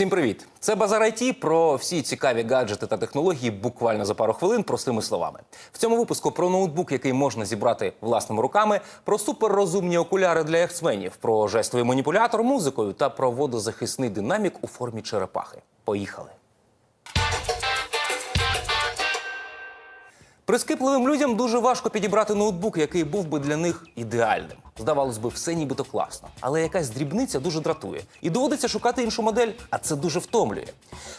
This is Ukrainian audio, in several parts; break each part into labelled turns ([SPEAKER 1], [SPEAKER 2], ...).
[SPEAKER 1] Всім привіт! Це Базар IT про всі цікаві гаджети та технології буквально за пару хвилин простими словами. В цьому випуску про ноутбук, який можна зібрати власними руками, про суперрозумні окуляри для яхтсменів, про жестовий маніпулятор музикою та про водозахисний динамік у формі черепахи. Поїхали! Прискіпливим людям дуже важко підібрати ноутбук, який був би для них ідеальним. Здавалось би, все нібито класно, але якась дрібниця дуже дратує. І доводиться шукати іншу модель, а це дуже втомлює.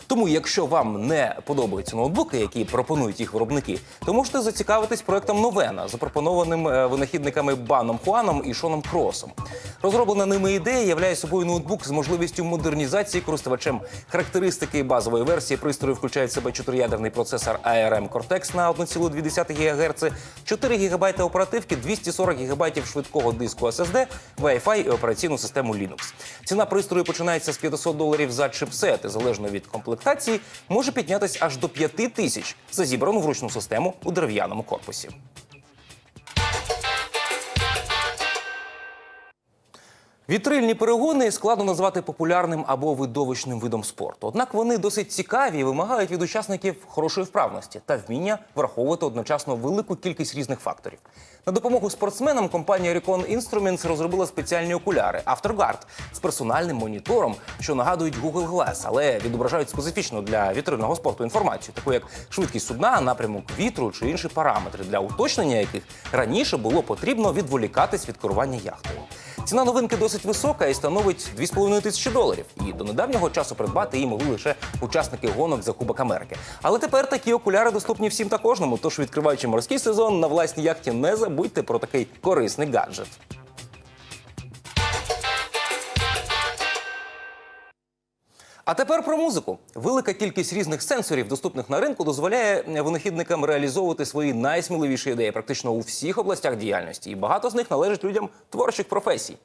[SPEAKER 1] Тому, якщо вам не подобаються ноутбуки, які пропонують їх виробники, то можете зацікавитись проектом Новена, запропонованим е, винахідниками Баном Хуаном і Шоном Кросом. Розроблена ними ідея являє собою ноутбук з можливістю модернізації користувачем. Характеристики базової версії пристрою включають в себе чотириядерний процесор ARM Cortex на 1,2 ГГц, 4 ГБ оперативки, 240 ГБ швидкого диску SSD, Wi-Fi і операційну систему Linux. Ціна пристрою починається з 500 доларів за чипсет, і залежно від комплектації, може піднятися аж до 5 тисяч за зібрану вручну систему у дерев'яному корпусі. Вітрильні перегони складно назвати популярним або видовищним видом спорту. Однак вони досить цікаві і вимагають від учасників хорошої вправності та вміння враховувати одночасно велику кількість різних факторів. На допомогу спортсменам компанія Recon Instruments розробила спеціальні окуляри AfterGuard з персональним монітором, що нагадують Google Glass, але відображають специфічну для вітрильного спорту інформацію, таку як швидкість судна, напрямок вітру чи інші параметри, для уточнення яких раніше було потрібно відволікатись від керування яхтою. Ціна новинки досить висока і становить 2,5 тисячі доларів. І до недавнього часу придбати її могли лише учасники гонок за Кубок Америки. Але тепер такі окуляри доступні всім та кожному. Тож, відкриваючи морський сезон на власній яхті, не забудьте про такий корисний гаджет. А тепер про музику. Велика кількість різних сенсорів, доступних на ринку, дозволяє винахідникам реалізовувати свої найсміливіші ідеї практично у всіх областях діяльності, і багато з них належить людям творчих професій.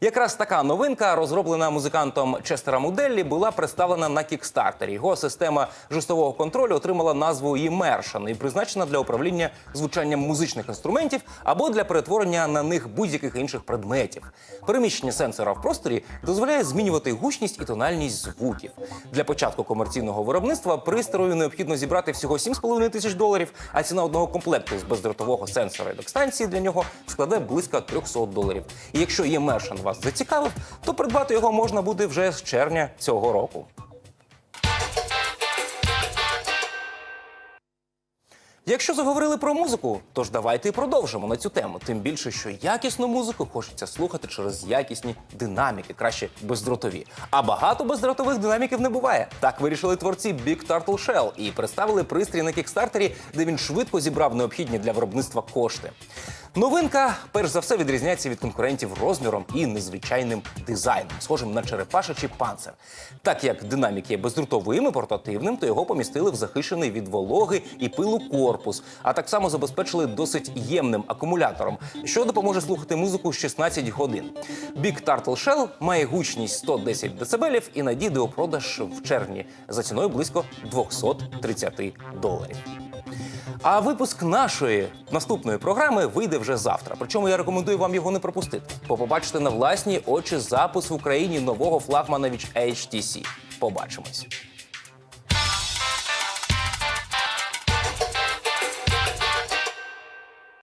[SPEAKER 1] Якраз така новинка, розроблена музикантом Честером Уделлі, була представлена на кікстартері. Його система жестового контролю отримала назву Immersion і призначена для управління звучанням музичних інструментів або для перетворення на них будь-яких інших предметів. Переміщення сенсора в просторі дозволяє змінювати гучність і тональність звуків. Для початку комерційного виробництва пристрою необхідно зібрати всього 7,5 тисяч доларів, а ціна одного комплекту з бездротового сенсора і док-станції для нього складе близько 300 доларів. І якщо Immersion вас зацікавив, то придбати його можна буде вже з червня цього року. Якщо заговорили про музику, то ж давайте і продовжимо на цю тему. Тим більше, що якісну музику хочеться слухати через якісні динаміки, краще бездротові. А багато бездротових динаміків не буває. Так вирішили творці Big Turtle Shell і представили пристрій на кікстартері, де він швидко зібрав необхідні для виробництва кошти. Новинка, перш за все, відрізняється від конкурентів розміром і незвичайним дизайном, схожим на черепашечий панцир. Так як динамік є бездрутовим і портативним, то його помістили в захищений від вологи і пилу корпус, а так само забезпечили досить ємним акумулятором, що допоможе слухати музику 16 годин. Big Turtle Shell має гучність 110 дБ і надійде у продаж в червні за ціною близько 230 доларів. А випуск нашої наступної програми вийде вже завтра. Причому я рекомендую вам його не пропустити. Бо побачите на власні очі запис в Україні нового флагмана від HTC. Побачимось.